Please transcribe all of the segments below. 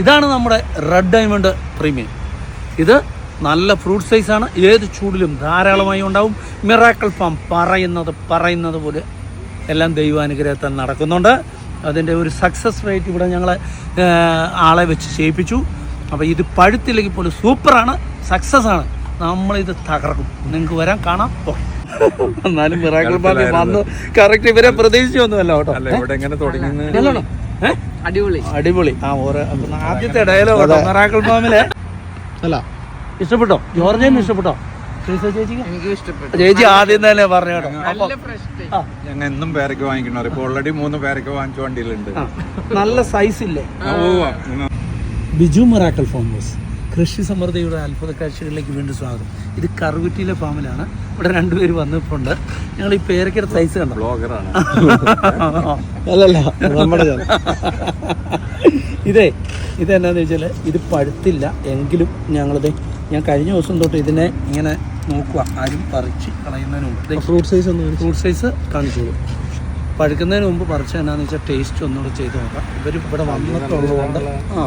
ഇതാണ് നമ്മുടെ red diamond premium. ഇത് നല്ല ഫ്രൂട്ട് സൈസാണ് ഏത് ചൂടിലും ധാരാളമായി ഉണ്ടാവും. മിറാക്കിൾ ഫാം പറയുന്നത് പറയുന്നത് പോലെ എല്ലാം ദൈവാനുഗ്രഹത്താൽ നടക്കുന്നുണ്ട്. അതിന്റെ ഒരു സക്സസ് റേറ്റ് ഇവിടെ ഞങ്ങൾ ആളെ വെച്ച് ചെയ്യിപ്പിച്ചു. അപ്പോൾ ഇത് പഴുത്തില്ലെങ്കിൽ പോലും സൂപ്പറാണ് സക്സസ് ആണ്. നമ്മളിത് തകർക്കും. നിങ്ങൾക്ക് വരാൻ കാണാം. എന്നാലും മിറാക്കിൾ ഫാമിൽ വന്നു കറക്റ്റ് ഇവരെ പ്രതീക്ഷിച്ചൊന്നുമല്ല കേട്ടോ. എങ്ങനെ തുടങ്ങി അടിപൊളി. അടിപൊളി. ആ ആദ്യത്തെ ഡയലോഗ് മെറാക്കൾ ഫാമിലെ. അല്ല. ഇഷ്ടപ്പെട്ടോ? ജോർജേന് ഇഷ്ടപ്പെട്ടോ? ചേച്ചി ആദ്യം തന്നെ പറഞ്ഞു കേട്ടോ. നല്ല ഫ്രഷ് ആ, ഞങ്ങൾ എന്നും പേരക്ക് വാങ്ങിക്കണോ ഇപ്പൊ ഓൾറെഡി മൂന്ന് പേരക്ക് വാങ്ങിച്ച വണ്ടിയിലുണ്ട്. നല്ല സൈസ് ഇല്ലേ. ബിജു മെറാക്കൽ ഫാം ഹൗസ് കൃഷി സമൃദ്ധിയുടെ അത്ഭുത കാഴ്ചകളിലേക്ക് വീണ്ടും സ്വാഗതം. ഇത് കറുകുറ്റിയിലെ ഫാമിലാണ്. ഇവിടെ രണ്ടുപേര് വന്നിട്ടുണ്ട്. ഞങ്ങൾ ഈ പേരക്കയുടെ സൈസ് കണ്ടോ? ബ്ലോഗറാണ് അല്ലല്ല നമ്മുടെ ചാനൽ. ഇതേ ഇതെന്നാന്ന് വെച്ചാൽ ഇത് പഴുത്തില്ല. എങ്കിലും ഞങ്ങളിത് ഞാൻ കഴിഞ്ഞ ദിവസം തൊട്ട് ഇതിനെ ഇങ്ങനെ നോക്കുക. ആരും പറിച്ച് കളയുന്നതിന് മുമ്പ്. ഫ്രൂട്ട് സൈസ് ഒന്ന് ഫ്രൂട്ട് സൈസ് കാണിച്ചോളൂ. പഴുക്കുന്നതിന് മുമ്പ് പറിച്ച എന്നാന്ന് വെച്ചാൽ ടേസ്റ്റ് ഒന്നുകൂടെ ചെയ്ത് നോക്കാം. ഇവർ ഇവിടെ വന്നിട്ടുള്ളതുകൊണ്ട് ആ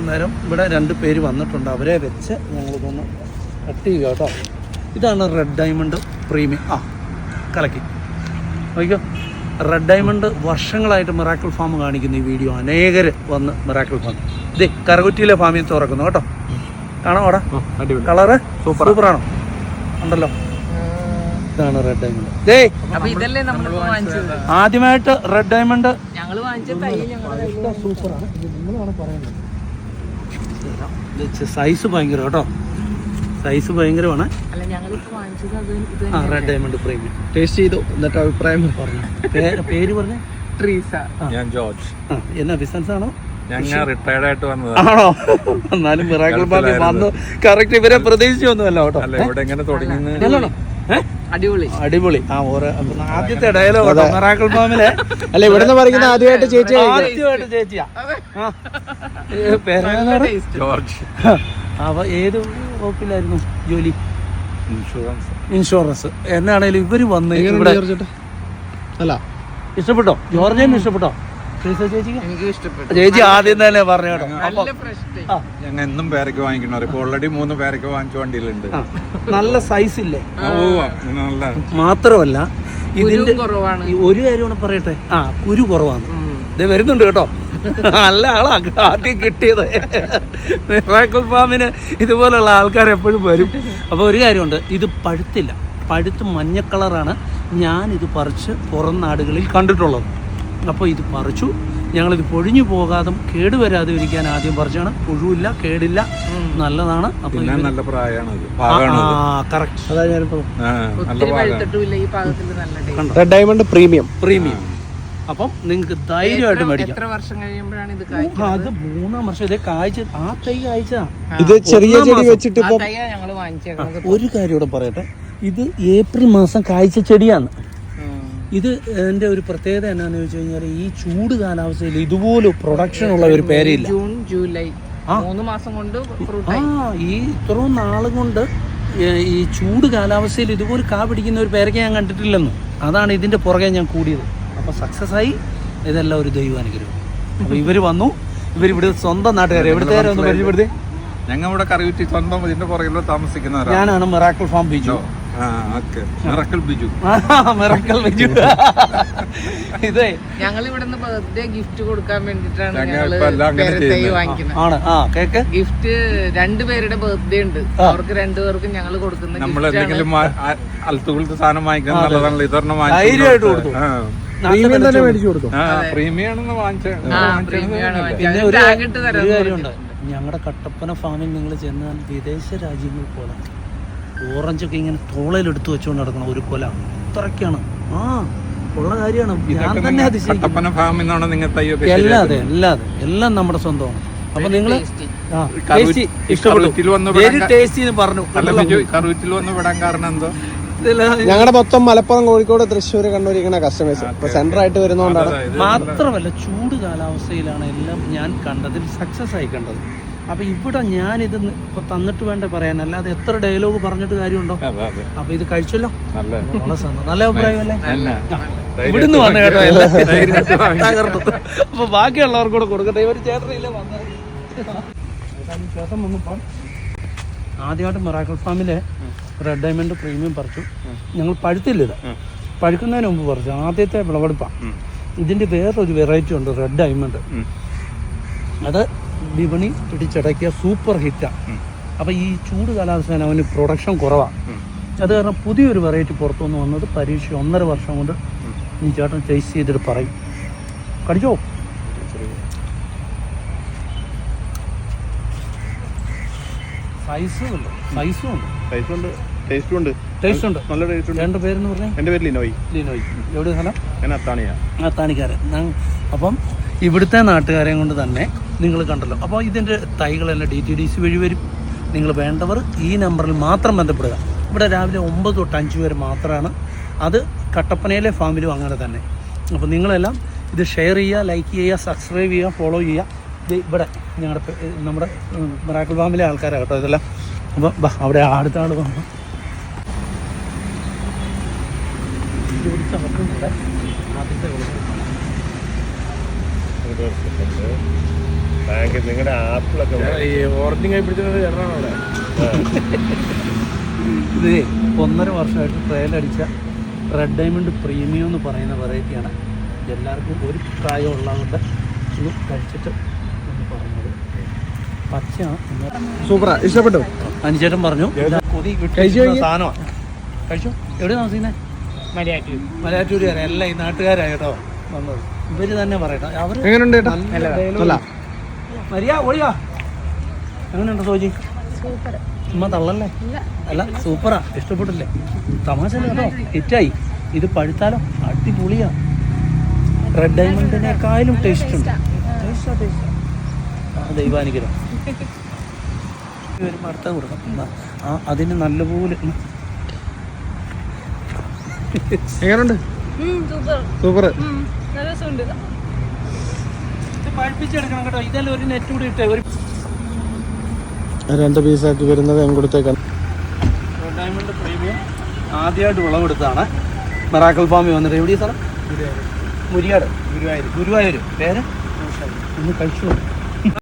അന്നേരം ഇവിടെ രണ്ട് പേര് വന്നിട്ടുണ്ട്. അവരെ വെച്ച് ഞങ്ങളിതൊന്ന് കട്ട് ചെയ്യുക കേട്ടോ. ഇതാണ് റെഡ് ഡയമണ്ട് പ്രീമിയം ആ കലക്കി. നോക്കിയോ റെഡ് ഡയമണ്ട് വർഷങ്ങളായിട്ട് മിറാക്കിൾ ഫാം കാണിക്കുന്ന ഈ വീഡിയോ. അനേകർ വന്ന് മിറാക്കിൾ ഫാം ഇതേ കരകുറ്റിയിലെ ഫാമിൽ തുറക്കുന്നു കേട്ടോ. കാണാം അവിടെ. കളറ് സൂപ്പറാണോ? ഉണ്ടല്ലോ. ഇതാണ് റെഡ് ഡയമണ്ട് ദേ അപ്പൊ ഇതല്ലേ നമ്മൾ വാങ്ങിച്ചത്? ആദ്യമായിട്ട് റെഡ് ഡയമണ്ട് സൂപ്പറാണ് നിങ്ങളാണ് പറയുന്നത്. സൈസ് ഭയങ്കര കേട്ടോ. സൈസ് ഭയങ്കരമാണ്. ഇത് ആ റെഡ് ഡയമണ്ട് പ്രീമിയം ടേസ്റ്റ് ചെയ്തു. എന്നിട്ട് അഭിപ്രായം പറഞ്ഞു. പേര് പറഞ്ഞു? ട്രീസ ഞാൻ ജോർജ്. എന്നാ ബിസിനസ് ആണോ? ഞങ്ങൾ റിട്ടയർഡ് ആയിട്ട് വന്നതാണ് ആണോ? എന്നാലും മിറാക്കിൾ ഫാമിൽ വന്നു. കറക്റ്റ് ഇവരെ പ്രതീക്ഷിച്ചൊന്നുമല്ല കേട്ടോ. അല്ല ഇവിടെ എങ്ങനെ തുടങ്ങി അടിപൊളി. അടിപൊളി. ആ ഓരോ ആദ്യത്തെ ഡയലോഗ് മിറാക്കിൾ ഫാമിലെ അല്ല ഇവിടുന്ന് പറയുന്ന ആദ്യമായിട്ട് ചേച്ചി ആദ്യമായിട്ട് ചേച്ചിയാ. ജോർജ്. അവ ഏത് വകുപ്പിലായിരുന്നു ജോലി? ഇൻഷുറൻസ് ഇൻഷുറൻസ് എന്നാണേലും ഇവർ വന്ന് ഇവിടെ ജോർജ് അല്ല. ഇഷ്ടപ്പെട്ടോ? ജോർജേന് ഇഷ്ടപ്പെട്ടോ? ചേച്ചി? ആദ്യം തന്നെ പറഞ്ഞു കേട്ടോ. ഞങ്ങൾ എന്നും പേരയ്ക്ക് വാങ്ങിക്കണോ ഇപ്പൊ ഓൾറെഡി മൂന്ന് പേരയ്ക്ക് വാങ്ങിച്ച വണ്ടിയിലുണ്ട്. നല്ല സൈസ് ഇല്ലേ. നല്ല മാത്രമല്ല ഇതിന്റെ കുറവാണ്. ഒരു കാര്യം കൂടെ പറയട്ടെ? ആ കുരു കുറവാണ്. ഇത് വരുന്നുണ്ട് കേട്ടോ. നല്ല ആളാ ആദ്യം കിട്ടിയത്. മിറാക്കിൾ ഫാമിന് ഇതുപോലുള്ള ആൾക്കാർ എപ്പോഴും വരും. അപ്പോൾ ഒരു കാര്യമുണ്ട് ഇത് പഴുത്തില്ല. പഴുത്ത് മഞ്ഞ കളറാണ് ഇത് പറിച്ച് പുറം നാടുകളിൽ കണ്ടിട്ടുള്ളത്. അപ്പോൾ ഇത് പറിച്ചു. ഞങ്ങളിത് പൊഴിഞ്ഞു പോകാതെ കേടുവരാതെ ഇരിക്കാൻ ആദ്യം പറിച്ചാണ്. പുഴുവില്ല കേടില്ല. നല്ലതാണ്. അപ്പോൾ പിന്നെ നല്ല പ്രായമാണ് ഡയമണ്ട് പ്രീമിയം പ്രീമിയം അപ്പം നിങ്ങൾക്ക് ധൈര്യമായിട്ട് മേടിക്കാം. എത്ര വർഷം കഴിയുമ്പോഴാണ് ഇത് ആ, അത് മൂന്നാം വർഷം. ഇതേ കാഴ്ച ആ തൈ കായ്ച്ചതാ. ഇത് ചെറിയ ചെടി. വെച്ചിട്ട് ഒരു കാര്യം കൂടെ പറയട്ടെ. ഇത് ഏപ്രിൽ മാസം കായ്ച്ച ചെടിയാണ്. ഇത് എന്റെ ഒരു പ്രത്യേകത എന്നാന്ന് ചോദിച്ചു കഴിഞ്ഞാൽ ഈ ചൂട് കാലാവസ്ഥയിൽ ഇതുപോലെ പ്രൊഡക്ഷൻ ഉള്ള ഒരു പേരില്ല ജൂൺ ജൂലൈ. മൂന്ന് മാസം കൊണ്ട് ഫ്രൂട്ട് ആ ഈ ഇത്രയും നാളും കൊണ്ട് ഈ ചൂട് കാലാവസ്ഥയിൽ ഇതുപോലെ കാ പിടിക്കുന്ന ഒരു പേരയ്ക്ക് ഞാൻ കണ്ടിട്ടില്ലെന്നു. അതാണ് ഇതിന്റെ പുറകെ ഞാൻ കൂടിയത്. അപ്പോൾ സക്സസ് ആയി. ഇതെല്ലാം ഒരു ദൈവാനുഗ്രഹം അപ്പോൾ ഇവർ വന്നു. ഇവരിവിടെ സ്വന്തം നാട്ടുകാരെ. എവിടുത്തെ പരിചയപ്പെടുത്തി ഞങ്ങൾ ഇവിടെ കറിവിറ്റി സ്വന്തം ഇതിന്റെ പുറകിലൂടെ താമസിക്കുന്നവരാണ്. ഞാനാണ് miracle farm okay miracle Biju. ഇതേ. ഞങ്ങൾ ഇവിടുന്ന് ബർത്ത്ഡേ ഗിഫ്റ്റ് കൊടുക്കാൻ വേണ്ടിട്ടാണ് ഞങ്ങൾ വാങ്ങിക്കുന്നത്. ആണ്. ആ കേക്ക്? ഗിഫ്റ്റ് രണ്ടുപേരുടെ ബർത്ത്ഡേ ഉണ്ട്. അവർക്ക് രണ്ടുപേർക്കും ഞങ്ങൾ കൊടുക്കുന്ന നമ്മൾ എന്തെങ്കിലും അൽത്തുകുളത്ത് സാധനം വാങ്ങിക്കാൻ നല്ലതാണല്ലോ. ഇതൊരെണ്ണം ധൈര്യമായിട്ട് കൊടുത്തു. പ്രീമിയം തന്നെ മേടിച്ചു പ്രീമിയം പിന്നെ ഒരു കാര്യമുണ്ട്. ഞങ്ങളുടെ കട്ടപ്പന ഫാമിൽ നിങ്ങൾ ചെന്നാൽ വിദേശ രാജ്യങ്ങൾ പോലെ ഓറഞ്ചൊക്കെ ഇങ്ങനെ തോളയിലെടുത്ത് വെച്ചുകൊണ്ട് നടക്കണം ഒരു കൊല. അത്രയ്ക്കാണ്. ആ ഉള്ള കാര്യമാണ്. ഞാൻ തന്നെ അതിശയിക്കും കട്ടപ്പന അതെ എല്ലാ അതെ. എല്ലാം നമ്മുടെ സ്വന്തമാണ്. അപ്പൊ നിങ്ങൾ tasty. ഇഷ്ടപ്പെട്ടു. കറുവറ്റിൽ വന്ന് എന്ന് പറഞ്ഞു. അല്ല ബിജു കറുവറ്റിൽ കാരണം എന്തോ? ഇതെല്ലാം ഞങ്ങളുടെ മൊത്തം മലപ്പുറം കോഴിക്കോട് തൃശ്ശൂർ കണ്ണൂരിക്കണ കസ്റ്റമേഴ്സ് ഇപ്പൊ സെന്റർ ആയിട്ട് വരുന്നോണ്ടാണ്. മാത്രമല്ല ചൂട് കാലാവസ്ഥയിലാണ് എല്ലാം ഞാൻ കണ്ടതിൽ സക്സസ് ആയി കണ്ടത്. അപ്പോൾ ഇവിടെ ഞാനിത് ഇപ്പോൾ തന്നിട്ട് വേണ്ട പറയാൻ. അല്ലാതെ എത്ര ഡയലോഗ് പറഞ്ഞിട്ട് കാര്യമുണ്ടോ? അപ്പോൾ ഇത് കഴിച്ചല്ലോ. നല്ല അഭിപ്രായമല്ലേ ഇവിടുന്ന് വന്ന കേട്ടോ തകർത്തു. അപ്പൊ ബാക്കിയുള്ളവർക്ക് കൂടെ കൊടുക്കട്ടെ ഒരു ചേട്ടനില്ല? വന്നത് ആദ്യമായിട്ട് മൊറാക്കൽ ഫാമിലെ റെഡ് ഡയമണ്ട് പ്രീമിയം പറിച്ചു. ഞങ്ങൾ പഴുത്തില്ല ഇത്. പഴുക്കുന്നതിന് മുമ്പ് പറിച്ചു. ആദ്യത്തെ വിളവെടുപ്പാണ് ഇതിന്റെ വേറൊരു വെറൈറ്റി ഉണ്ട് റെഡ് ഡയമണ്ട് അത് വിപണി പിടിച്ചടക്കിയ സൂപ്പർ ഹിറ്റാണ് അപ്പോൾ ഈ ചൂട് കാലാവസ്ഥയിൽ അവന് പ്രൊഡക്ഷൻ കുറവാണ് അത് കാരണം പുതിയൊരു വെറൈറ്റി പുറത്തുനിന്ന് വന്നത് പരീക്ഷ ഒന്നര വർഷം കൊണ്ട് ഈ ചേട്ടൻ ടേസ്റ്റ് ചെയ്തിട്ട് പറയും. കടിച്ചോ? സൈസും ഉണ്ട്. സൈസും ഉണ്ട്. ടേസ്റ്റും ഉണ്ട്. ടേസ്റ്റ് ഉണ്ട്. നല്ല ടേസ്റ്റ് ഉണ്ട്. രണ്ട് പേരെന്ന് പറഞ്ഞാൽ എന്റെ പേര് ലിനോയ്. ലിനോയ്. എവിടെ സ്ഥലം? ഞാൻ അത്താണിയാണ് അത്താണിക്കാരൻ. അപ്പം ഇവിടുത്തെ നാട്ടുകാരെ കൊണ്ട് തന്നെ നിങ്ങൾ കണ്ടല്ലോ. അപ്പോൾ ഇതിന്റെ തൈകളെല്ലാം ഡി ടി ഡി സി വഴി വരും. നിങ്ങൾ വേണ്ടവർ ഈ നമ്പറിൽ മാത്രം ബന്ധപ്പെടുക. ഇവിടെ രാവിലെ ഒമ്പത് തൊട്ട് അഞ്ച് വരെ മാത്രമാണ്. അത് കട്ടപ്പനയിലെ ഫാമിലും അങ്ങനെ തന്നെ. അപ്പോൾ നിങ്ങളെല്ലാം ഇത് ഷെയർ ചെയ്യുക ലൈക്ക് ചെയ്യുക സബ്സ്ക്രൈബ് ചെയ്യുക ഫോളോ ചെയ്യുക. ഇവിടെ ഞങ്ങളുടെ നമ്മുടെ മിറാക്കിൾ ഫാമിലെ ആൾക്കാരാണ് കേട്ടോ ഇതെല്ലാം. അപ്പോൾ അവിടെ അടുത്ത ആൾ വന്നു ഇത് പിടിച്ച അവർക്കും ഈ ആദ്യത്തെ പിടിച്ചത് നിങ്ങളുടെ അവിടെ ഇത് ഒന്നര വർഷമായിട്ട് ട്രയലടിച്ച റെഡ് ഡയമണ്ട് പ്രീമിയം എന്ന് പറയുന്ന വെറൈറ്റിയാണ് എല്ലാവർക്കും ഒരു പ്രായം ഉള്ളതുകൊണ്ട് ഇത് കഴിച്ചിട്ട് എന്ന് പറഞ്ഞത്. പച്ചയാണ്. സൂപ്പറാ ഇഷ്ടപ്പെട്ടു? അനുചേട്ടൻ പറഞ്ഞു. കൊതി കഴിച്ചു എവിടെയാണ് സാധനമാണ്. കഴിച്ചു? എവിടെ താമസിക്കുന്നത് മലയാറ്റൂരുകാരെ എല്ലാം ഈ നാട്ടുകാരാണ് കേട്ടോ. വന്നത്. ഇവർ തന്നെ പറയട്ടെ. അവർ എങ്ങനെയുണ്ട് ചേട്ടാ നല്ല മരിയ ഒഴിയാ എങ്ങനെയുണ്ട് സോജി? ചുമ്മാ തള്ളല്ലേ? അല്ല സൂപ്പറാ. ഇഷ്ടപ്പെട്ടില്ലേ? തമാശ കേട്ടോ? ഹിറ്റായി. ഇത് പഴുത്താലോ? അടിപൊളിയാ. റെഡ് ഡയമണ്ടിനേക്കാളും ടേസ്റ്റ് ഉണ്ട്. ദൈവാനുഗ്രഹം. വരുമ്പോൾ അടുത്ത കൊടുക്കാം ആ അതിന് നല്ലപോലെ. എങ്ങനെയുണ്ട് സൂപ്പർ. ഇത് പഴുപ്പിച്ചെടുക്കണം കേട്ടോ. ഇതെല്ലാം ഒരു നെറ്റ് കൂടി ഇട്ടേ. ഒരു രണ്ട് പീസാക്കി വരുന്നത് റെഡ് ഡയമണ്ട് പ്രീമിയം ആദ്യമായിട്ട് വിളവെടുത്താണ് മെറാക്കൽ ഫാമിൽ വന്നിട്ട് എവിടെ സ്ഥലം മുരിയാട് ഗുരുവായൂർ. ഗുരുവായൂർ. പേര്? ഒന്ന് കഴിച്ചു.